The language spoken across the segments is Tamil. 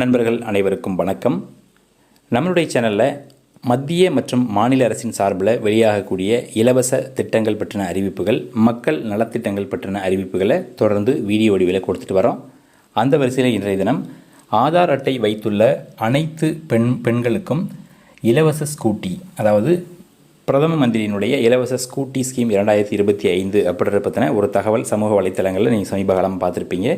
நண்பர்கள் அனைவருக்கும் வணக்கம். நம்மளுடைய சேனலில் மத்திய மற்றும் மாநில அரசின் சார்பில் வெளியாகக்கூடிய இலவச திட்டங்கள் பற்றின அறிவிப்புகள் மக்கள் நலத்திட்டங்கள் பற்றின அறிவிப்புகளை தொடர்ந்து வீடியோ வடிவில் கொடுத்துட்டு வரோம். அந்த வரிசையில் இன்றைய தினம் ஆதார் அட்டை வைத்துள்ள அனைத்து பெண் பெண்களுக்கும் இலவச ஸ்கூட்டி அதாவது பிரதம மந்திரியினுடைய இலவச ஸ்கூட்டி ஸ்கீம் இரண்டாயிரத்தி இருபத்தி ஐந்து அப்படின்ற பற்றின ஒரு தகவல் சமூக வலைத்தளங்களில் நீங்கள் சமீப காலம் பார்த்துருப்பீங்க.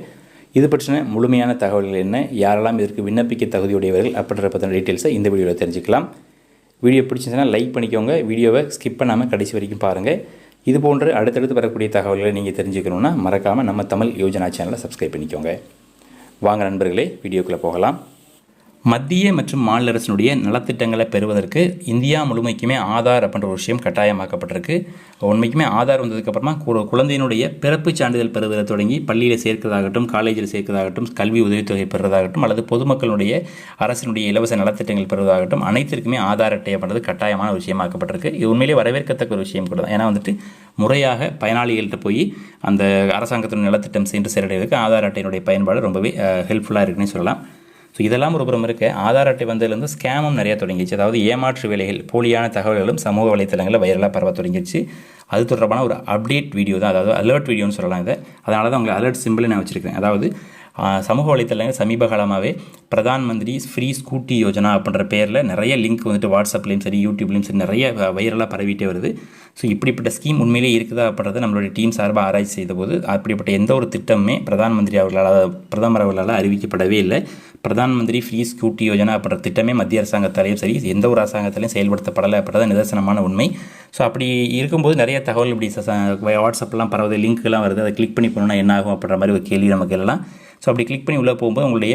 இது பற்றின முழுமையான தகவல்கள் என்ன? யாரெல்லாம் இதற்கு விண்ணப்பிக்க தகுதியுடையவர்கள்? அப்படின்ற பற்றின டீட்டெயில்ஸை இந்த வீடியோவில் தெரிஞ்சுக்கலாம். வீடியோ பிடிச்சிருந்தனா லைக் பண்ணிக்கோங்க. வீடியோவை ஸ்கிப் பண்ணாமல் கடைசி வரைக்கும் பாருங்கள் இது போன்று அடுத்தடுத்து வரக்கூடிய தகவல்களை நீங்கள் தெரிஞ்சுக்கணுன்னா மறக்காமல் நம்ம தமிழ் யோஜனா சேனலை சப்ஸ்கிரைப் பண்ணிக்கோங்க. வாங்க நண்பர்களே வீடியோக்குள்ளே போகலாம். மத்திய மற்றும் மாநில அரசினுடைய நலத்திட்டங்களை பெறுவதற்கு இந்தியா முழுமைக்குமே ஆதார் அப்படின்ற ஒரு விஷயம் கட்டாயமாக்கப்பட்டிருக்கு. உண்மைக்குமே ஆதார் வந்ததுக்கப்புறமா கு- குழந்தையினுடைய பிறப்பு சான்றிதழ் பெறுவதில் தொடங்கி பள்ளியில் சேர்க்கிறதாகட்டும் காலேஜில் சேர்க்கிறதாகட்டும் கல்வி உதவித்தொகை பெறுவதாகட்டும் அல்லது பொதுமக்களுடைய அரசினுடைய இலவச நலத்திட்டங்கள் பெறுவதாகட்டும் அனைத்திற்குமே ஆதார் அட்டை அப்படின்றது கட்டாயமான விஷயமாக்கப்பட்டிருக்கு. இது உண்மையிலே வரவேற்கத்தக்க ஒரு விஷயம் கூட தான். ஏன்னா வந்துட்டு முறையாக பயனாளிகள்கிட்ட போய் அந்த அரசாங்கத்தின் நலத்திட்டம் சென்று சேரடைவதற்கு ஆதார் அட்டையினுடைய பயன்பாடு ரொம்பவே ஹெல்ப்ஃபுல்லாக இருக்குன்னு சொல்லலாம். ஸோ இதெல்லாம் ஒரு புறம் இருக்க. ஆதார் அட்டை வந்ததுலேருந்து ஸ்கேமும் நிறைய தொடங்கிச்சு அதாவது ஏமாற்று வேலைகள் போலியான தகவல்களும் சமூக வலைத்தளங்களில் வைரலாக பரவ தொடங்கிடுச்சு. அது தொடர்பான ஒரு அப்டேட் வீடியோ தான். அதாவது அலர்ட் வீடியோன்னு சொல்லலாம் இதை. அதனால தான் உங்களுக்கு அலர்ட் சிம்பிளை நான் வச்சுருக்கேன் அதாவது சமூக வலைத்தளங்கள் சமீப காலமாகவே பிரதான் மந்திரி ஃப்ரீ ஸ்கூட்டி யோஜனா அப்படின்ற பேரில் நிறைய லிங்க் வந்துட்டு வாட்ஸ்அப்லேயும் சரி யூடியூப்லேயும் சரி நிறைய வைரலாக பரவிட்டே வருது. ஸோ இப்படிப்பட்ட ஸ்கீம் உண்மையிலே இருக்குதா அப்படின்றத நம்மளுடைய டீம் சார்பாக ஆராய்ச்சி செய்தபோது அப்படிப்பட்ட எந்த ஒரு திட்டமுமே பிரதான் மந்திரி அவர்களால் பிரதமர் அவர்களால் அறிவிக்கப்படவே இல்லை. பிரதான் மந்திரி ஃப்ரீ ஸ்கூட்டி யோஜனா அப்படின்ற திட்டமே மத்திய அரசாங்கத்தாலையும் சரி எந்த ஒரு அரசாங்கத்தாலையும் செயல்படுத்தப்படலை அப்படின்றத நிதர்சனமான உண்மை. ஸோ அப்படி இருக்கும்போது நிறைய தகவல் இப்படி வாட்ஸ்அப்லாம் பரவுது லிங்க்லாம் வருது அதை கிளிக் பண்ணி போனோம்னா என்ன ஆகும் அப்படின்ற மாதிரி ஒரு கேள்வி நமக்கு எல்லாம் ஸோ அப்படி கிளிக் பண்ணி உள்ளே போகும்போது உங்களுடைய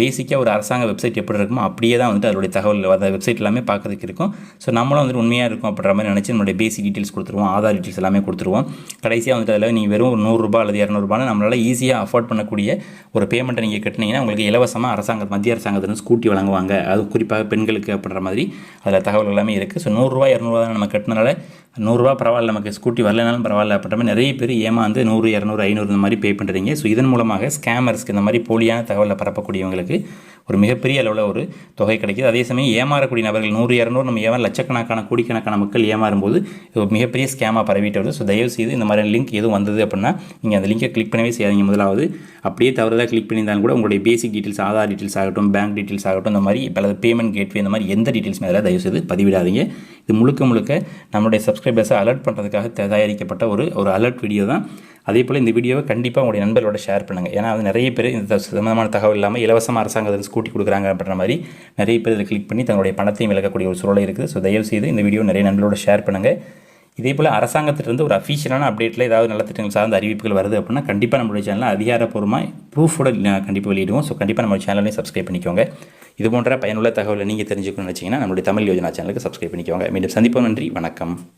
பேசிக்காக ஒரு அரசாங்க வெப்சைட் எப்படி இருக்குமோ அப்படியே தான் வந்துட்டு அதோடைய தகவல் அந்த வெப்சைட் எல்லாமே பார்க்கறதுக்கு இருக்கும். ஸோ நம்மளும் வந்துட்டு உண்மையாக இருக்கும் அப்படின்ற மாதிரி நினச்சி நம்மளுடைய பேசிக் டீட்டெயில்ஸ் கொடுத்துருவோம் ஆதார் டீட்டெயில்ஸ் எல்லாமே கொடுத்துருவோம். கடைசியாக வந்துட்டு அதில் நீங்கள் வெறும் ஒரு நூறுரூபா அல்லது இரநூறுபான்னு நம்மளால் ஈஸியாக அஃபோர்ட் பண்ணக்கூடிய ஒரு பேமெண்ட்டை நீங்கள் கட்டினீங்கன்னா உங்களுக்கு இலவசமாக அரசாங்க மத்திய அரசாங்கத்திலிருந்து ஸ்கூட்டி வழங்குவாங்க. அது குறிப்பாக பெண்களுக்கு அப்படின்ற மாதிரி அதில் தகவல் எல்லாமே இருக்குது ஸோ நூறுரூவா இரநூறுவா நம்ம கட்டினால நூறுரூவா பரவாயில்ல நமக்கு ஸ்கூட்டி வரலனாலும் பரவாயில்ல அப்படின்ற மாதிரி நிறைய பேர் ஏமாந்து நூறு இரநூறு ஐநூறு இந்த மாதிரி பே பண்ணுறீங்க ஸோ இதன் மூலமாக ஸ்கேமர்ஸ் ஸ்கேமர்ஸ்க்கு இந்த மாதிரி போலியான தகவலை பரப்பக்கூடியவங்களுக்கு ஒரு மிகப்பெரிய அளவில் ஒரு தொகை கிடைக்குது. அதே சமயம் ஏமாறக்கூடிய நபர்கள் நூறு இரநூறு நம்ம ஏமா லட்சக்கணக்கான கோடிக்கணக்கான மக்கள் ஏமாறும்போது மிகப்பெரிய ஸ்கேமாக பரவிட்டு வருது ஸோ தயவு செய்து இந்த மாதிரி லிங்க் எதுவும் வந்தது அப்படின்னா நீங்கள் அந்த லிங்கை கிளிக் பண்ணவே செய்யாதீங்க முதலாவது. அப்படியே தவறுதலாக கிளிக் பண்ணியிருந்தாலும் கூட உங்களுடைய பேசிக் டீட்டெயில்ஸ் ஆதார் டீட்டெயில்ஸ் ஆகட்டும் பேங்க் டீட்டெயில்ஸ் ஆகட்டும் இந்த மாதிரி பல பேமெண்ட் கேட்வே இந்த மாதிரி எந்த டீட்டெயில்ஸுமே அதில் தயவு செய்து பதிவிடாதீங்க. இது முழுக்க முழுக்க நம்மளுடைய சப்ஸ்கிரைபர்ஸை அலர்ட் பண்ணுறதுக்காக தயாரிக்கப்பட்ட ஒரு ஒரு அலர்ட் வீடியோ தான். அதே போல் இந்த வீடியோவை கண்டிப்பாக உங்களுடைய நண்பர்களோட ஷேர் பண்ணுங்கள் ஏன்னா அது நிறைய பேர் இந்த சம்பந்தமான தகவல் இல்லாமல் இலவசமாக அரசாங்கத்தில் ஸ்கூட்டி கொடுக்குறாங்க அப்படின்ற மாதிரி நிறைய பேர் இதில் கிளிக் பண்ணி தங்களுடைய பணத்தையும் விளக்கக்கூடிய ஒரு சூழல் இருக்குது. ஸோ தயவு செய்து இந்த வீடியோ நிறைய நண்பர்களோட ஷேர் பண்ணுங்கள் இதே போல் அரசாங்கத்திலிருந்து ஒரு அஃபீஷியலான அப்டேட்டில் ஏதாவது நலத்திட்டங்கள் சார்ந்த அறிவிப்புகள் வருது அப்படின்னா கண்டிப்பாக நம்மளுடைய சேனலில் அதிகாரப்பூர்வமாக ப்ரூஃபோட கண்டிப்பாக வெளியிடுவோம். ஸோ கண்டிப்பாக நம்ம சேனலையும் சப்ஸ்கிரைப் பண்ணிக்கோங்க. இது போன்ற பயனுள்ள தகவலை நீங்கள் தெரிஞ்சுக்கணும்னு நினச்சிங்கன்னா நம்மளுடைய தமிழ் யோஜனா சேனலுக்கு சப்ஸ்கிரைப் பண்ணிக்கோங்க. மீண்டும் சந்திப்போம். நன்றி. வணக்கம்.